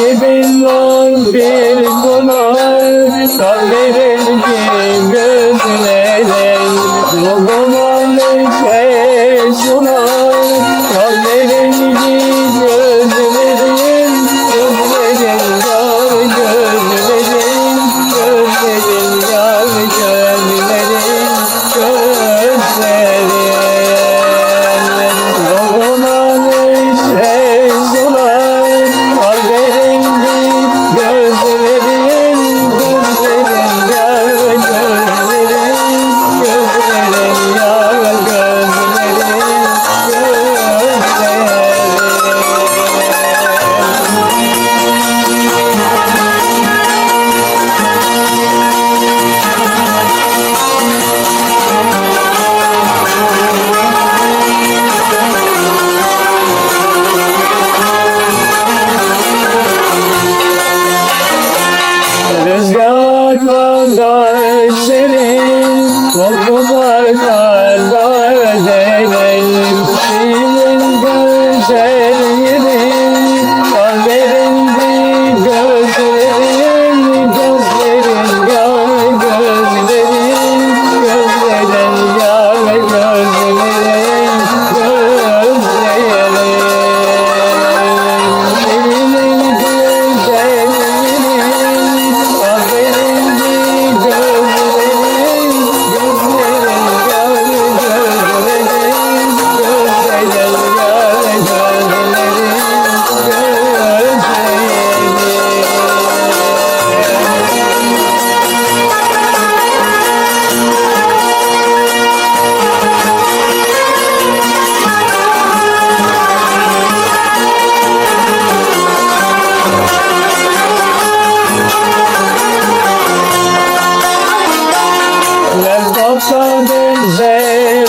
Var bir duman Kalbimin gözlerin Yoluma neşe sunar Isso. Sunday.